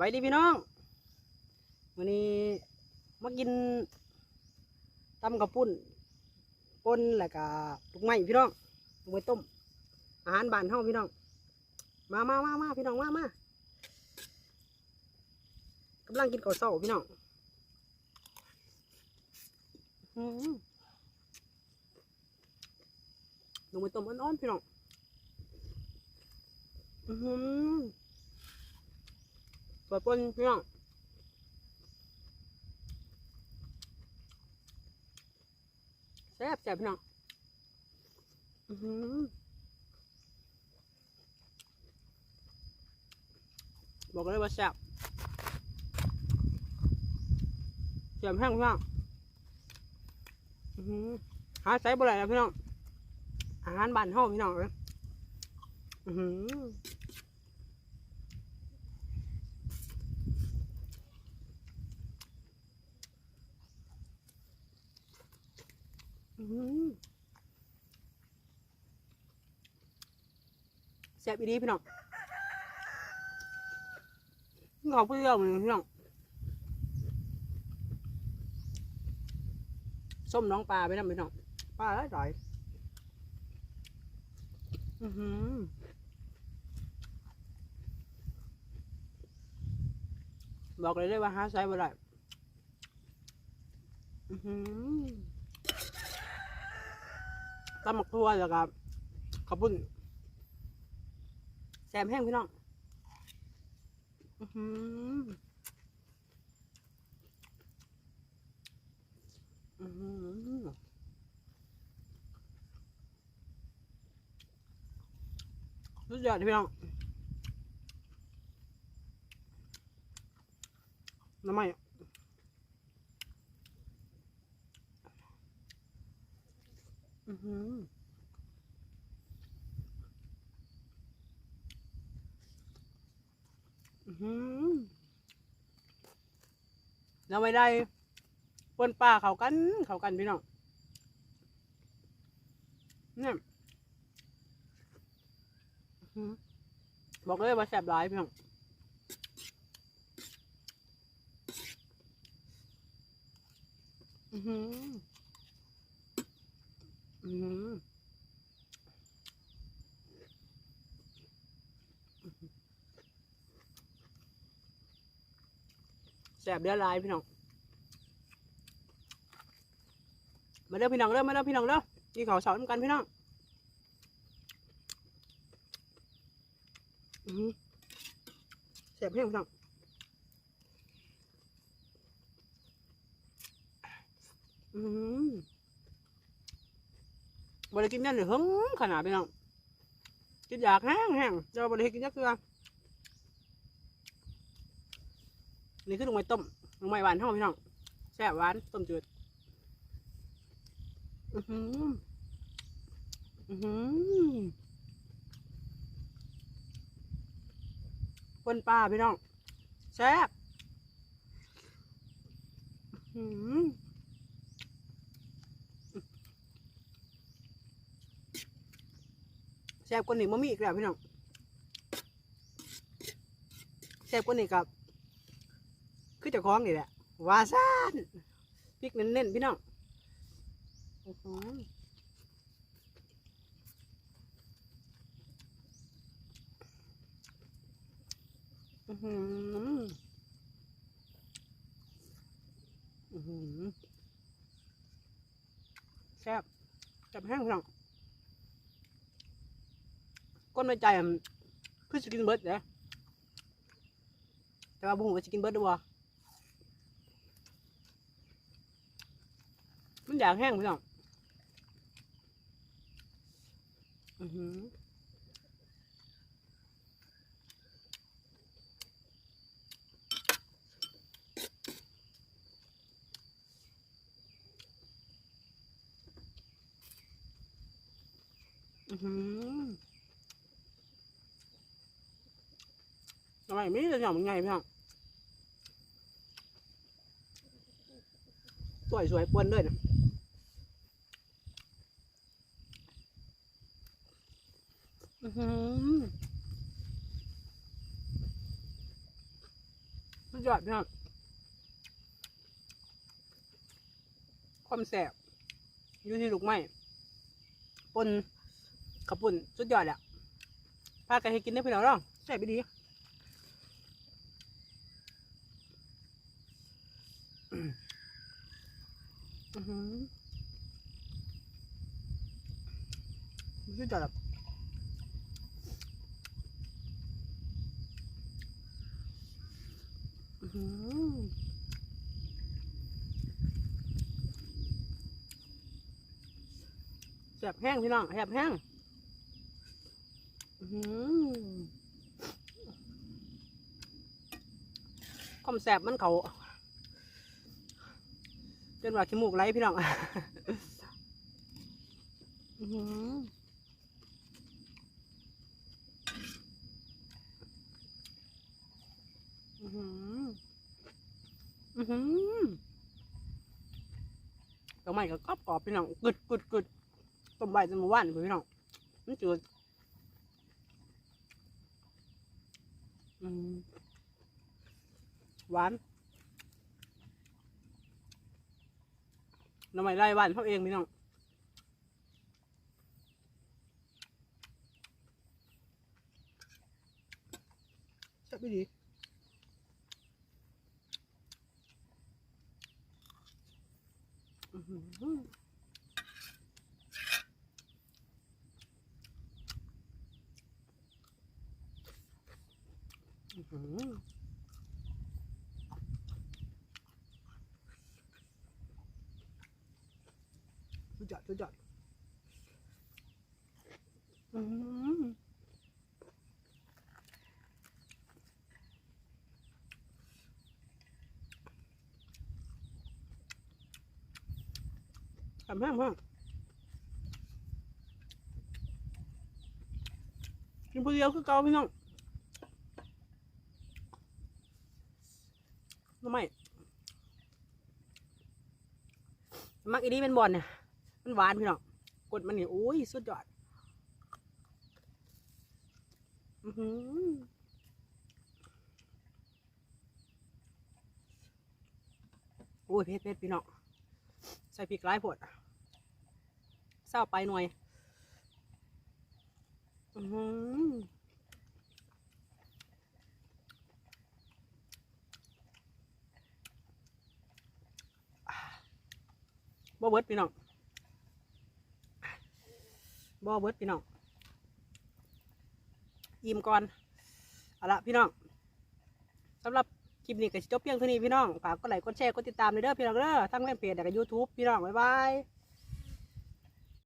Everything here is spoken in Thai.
บายดีพี่น้องวันนี้มากินตำกับปุ้นป่นแล้วก็ลูกไม้พี่น้องลูกไม้ต้ม อาหารบ้านเฮาพี่น้อง มามามามาพี่น้องมามากำลังกินข้าวเช้าพี่น้องอื้อหือลูกไม้ต้มอ่อนๆพี่น้อง อือ หือเปิดปนพี่น้องแซ่บแซ่บพี่น้องอือหือบอกเลยว่าแซ่บแซ่บแห้งพี่น้องหาใส่บ่ได้แล้วพี่น้องอาหารบ้านเฮาพี่น้องเอ้ยอือหือ แซ่บอีดีพี่น้องขอเพื่อนเหมือนพี่น้องส้มน้องปลาไปนะพี่น้องปลาอร่อยอือหือบอกเลยได้ว่าหาไซส์บ่ได้อือหือ ตำหมักทั่วแล้วก็ขาวปุ้นแซมแห้งพี่น้องอือหืออื้อหือสุดยอดพี่น้องน้ำไหม้อือหือ อื้อหือ เราไม่ได้ปนป่าเขากัน เขากันพี่น้องเนี่ยบอกเลยว่าแซ่บหลายพี่น้องอือหืออือหือ แซ่บเดือดลายพี่น้อง มาเด้อพี่น้องเด้อมาเด้อพี่น้องเด้อกินข้าวเช้าน้ำกันพี่น้องอือหือแซ่บพี่น้องอือหือ บริกินเนี่ยหรือหึงขนาดพี่น้องกินอยากแห้งแห้งจะบริกินยักเกลือนี่คือลงไม้ต้มลงไม้หวานเท่าพี่น้องแซ่บหวานต้มจืดอือหืออือหือปนปลาพี่น้องแซ่บอือหือ แซ่บกว่านี้มันมีอีกแล้วพี่น้องแซ่บกว่านี้กับคือเจ้าของนี่แหละวาซานพริกเน้นๆพี่น้องอือหืออื้อหืออื้อหือแซ่บแซ่บแห้งพี่น้อง ก้นในใจอะคือสกินเบิร์ดเด้แต่ว่าบุ้งว่าสกินเบิร์ดด้วยมันอยากแห้งพี่น้องอือหืออือหือ ทำ ไมไม่ได้หย่อมนไงพี่น้องสวยสวยๆปวนด้วยนะอือหือสุดยอดพี่น้องความแสบอยู่ที่ลูกไม้ปนขับปุ่นสุดยอดแหละพากันให้กินได้อพี่น้องร้องแสบไปดี อื้อหือสุดแบบแสบแห้งพี่น้องแสบแห้งความแสบมันเขา นว่าขี้มูกไหลพี่น้องอื้อหืออือหืออือหือตัวใหม่ก็กรอบกรอบพี่น้องกึดกึดกึดต้มใบจนหมู่านพี่น้องมันจืดอืมหวาน น้ำใหม่ไร่บ้านเขาเองพี่น้องแซ่บไม่ดีอื้อหืออื้อหือสุดย อดสุดยอดอืมทำแห้งมากกินผู้เดียวคือเกาพี่น้องทำไมมักอีนี้เป็นบอลเนี่ย มันหวานพี่น้องกดมันนี่โอ้ยสุดยอดอือหือโอ้ยเผ็ดเผ็ดพี่น้องใส่พริกหลายผดเศร้าไปหน่อยอือหือบ่เบิดพี่น้อง บ่เบิดพี่น้องอิ่มก่อนเอาละพี่น้องสำหรับคลิปนี้ก็จบเพียงเท่านี้พี่น้องฝากกดไลค์กดแชร์กดติดตามเลยเด้อพี่น้องเด้อทั้งแฟนเพจและก็ยูทูบพี่น้องบ๊ายบาย